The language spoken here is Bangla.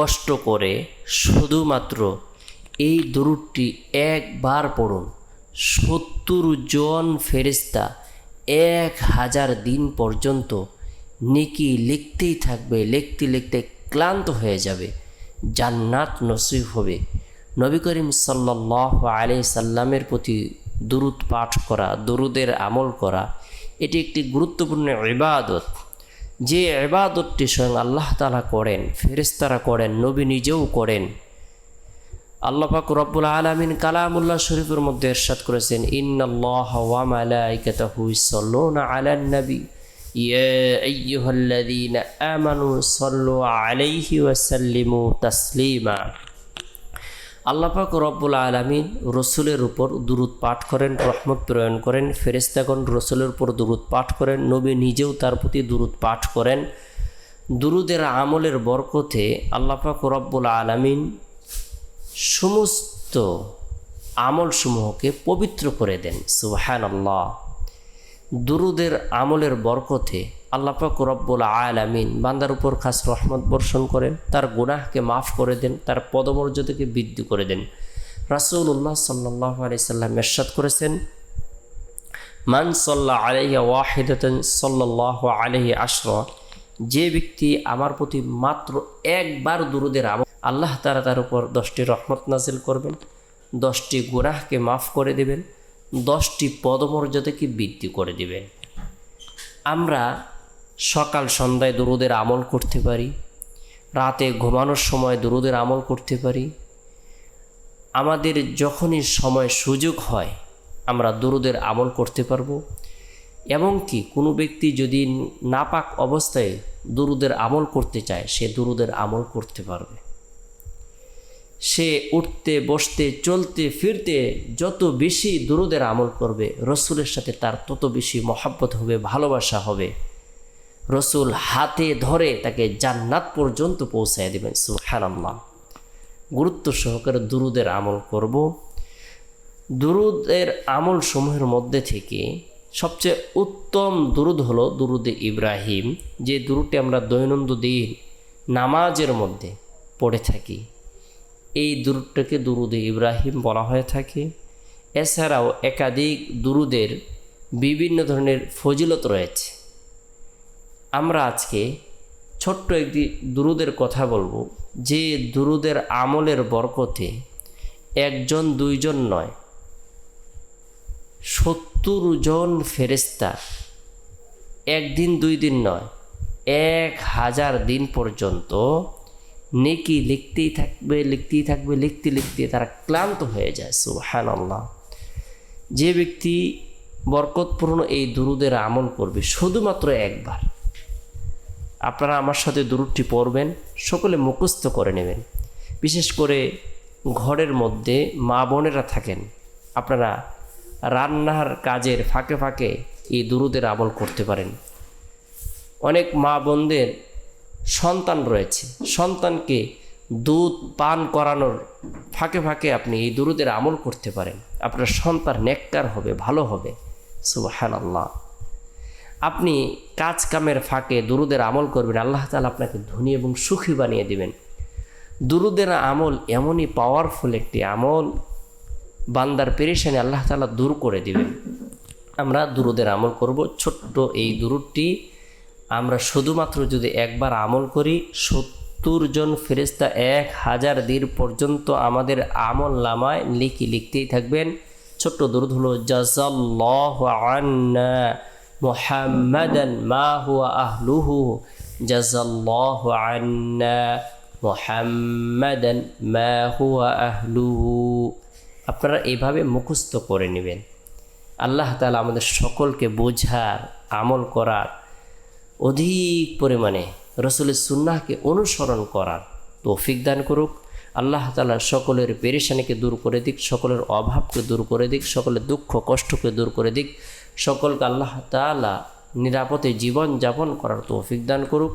কষ্ট করে শুধুমাত্র এই দরুদটি একবার পড়ুন। সত্তর জন ফেরিস্তা এক হাজার দিন পর্যন্ত নেকি লিখতেই থাকবে, লিখতে লিখতে ক্লান্ত হয়ে যাবে, জান্নাত নসিব হবে। নবী করিম সাল্লাহ আলি সাল্লামের প্রতি দুরুদ পাঠ করা, দুরুদের আমল করা, এটি একটি গুরুত্বপূর্ণ ইবাদত। যে এবাদতটি স্বয়ং আল্লাহ তালা করেন ফেরিস্তারা করেন, নবী নিজেও করেন। আল্লাহ পাক রব্বুল আলমিন কালামুল্লাহ শরীফের মধ্যে এরশাদ করেছেন, ইন্নাল্লাহ ওয়া মালাইকাতাহু ইউসাল্লুনা আলান নবী। ইয়া আইয়ুহাল্লাযীনা আমানু সাল্লু আলাইহি ওয়া সাল্লিমু তাসলিমা আল্লাহ পাক রব্বুল আলামিন রসুলের উপর দুরুদ পাঠ করেন, রহমত প্রেরণ করেন ফেরেস্তাগণ রসুলের উপর দুরুদ পাঠ করেন, নবী নিজেও তার প্রতি দুরুদ পাঠ করেন। দুরুদের আমলের বরকতে আল্লাহ পাক রব্বুল আলামিন সমস্ত আমলসমূহকে পবিত্র করে দেন সুহান আল্লাহ দুরুদের আমলের বরকতে আল্লাপাক রব্বুল আলামিন বান্দার উপর খাস রহমত বর্ষণ করেন, তার গুনাহকে মাফ করে দেন, তার পদমর্যাদাকে বৃদ্ধি করে দেন। রাসুল্লাহ সাল্লাহ আলি সাল্লাম এরশাদ করেছেন, মান সাল্লাহ আলহিয়া ওয়াহিদাতন সাল্লাহ আলহি আশর যে ব্যক্তি আমার প্রতি মাত্র একবার দুরুদের আমল, আল্লাহ তারা তার উপর দশটি রহমত নাজিল করবেন, দশটি গুনাহকে মাফ করে দেবেন দশটি পদমর্যাদাকে বৃদ্ধি করে দিবেন আমরা সকাল সন্ধ্যায় দুরুদের আমল করতে পারি, রাতে ঘুমানোর সময় দুরুদের আমল করতে পারি। আমাদের যখনই সময় সুযোগ হয়, আমরা দুরুদের আমল করতে পারব। এমনকি কোনো ব্যক্তি যদি নাপাক অবস্থায় দুরুদের আমল করতে চায়, সে দুরুদের আমল করতে পারবে। সে উঠতে, বসতে, চলতে, ফিরতে যত বেশি দুরুদের আমল করবে, রসুলের সাথে তার তত বেশি মহাব্বত হবে, ভালোবাসা হবে। রসুল হাতে ধরে তাকে জান্নাত পর্যন্ত পৌঁছায় দেবেন সুহান আল্লাহ গুরুত্ব সহকারে দুরুদের আমল করব। দুরুদের আমল সমূহের মধ্যে থেকে সবচেয়ে উত্তম দুরুদ হলো দুরুদে ইব্রাহিম। যে দুরুদটি আমরা দৈনন্দিন নামাজের মধ্যে পড়ে থাকি এই দুরুদটাকে দুরুদে ইব্রাহিম বলা হয়ে থাকে। এছাড়াও একাধিক দুরুদের বিভিন্ন ধরনের ফজিলত রয়েছে। আমরা আজকে ছোট্ট একটি দুরুদের কথা বলব, যে দুরুদের আমলের বরকতে একজন, দুইজন নয়, সত্তর জন ফেরেস্তা একদিন, দুই দিন নয়, এক হাজার দিন পর্যন্ত নেকি লিখতেই থাকবে লিখতেই থাকবে, লিখতে লিখতে তারা ক্লান্ত হয়ে যায় সুহান আল্লাহ যে ব্যক্তি বরকতপূর্ণ এই দুরুদের আমল করবে শুধুমাত্র একবার। আপনারা আমার সাথে দুরুদটি পড়বেন, সকলে মুখস্থ করে নেবেন। বিশেষ করে ঘরের মধ্যে মা বোনেরা থাকেন, আপনারা রান্নার কাজের ফাঁকে ফাঁকে এই দুরুদের আমল করতে পারেন। অনেক মা বোনদের সন্তান রয়েছে। সন্তানকে দুধ, পান করানোর ফাঁকে ফাঁকে আপনি এই দুরুদের আমল করতে পারেন। আপনার সন্তান নেককার হবে, ভালো হবে। সুবাহান আল্লাহ আপনি কাজ কামের ফাঁকে দুরুদের আমল করবেন, আল্লাহ তালা আপনাকে ধনী এবং সুখী বানিয়ে দেবেন। দুরুদের আমল এমনই পাওয়ারফুল একটি আমল, বান্দার পেরেশানি আল্লাহ তালা দূর করে দিবেন। আমরা দুরুদের আমল করব। ছোট্ট এই দুরুদটি আমরা শুধুমাত্র যদি একবার আমল করি, সত্তর জন ফেরেস্তা এক হাজার দিন পর্যন্ত আমাদের আমল লামায় লিখি লিখতেই থাকবেন। ছোট্ট দুরুদ হলো মা মা আপনারা এভাবে মুখস্থ করে নেবেন। আল্লাহ তালা আমাদের সকলকে বোঝার, আমল করার অধিক পরিমাণে রসুলের সুন্নাহকে অনুসরণ করার তৌফিক দান করুক। আল্লাহ তালা সকলের পেরেশানিকে দূর করে দিক, সকলের অভাবকে দূর করে দিক, সকলের দুঃখ কষ্টকে দূর করে দিক। সকলকে আল্লাহ তালা নিরাপদে জীবন যাপন করার তৌফিক দান করুক।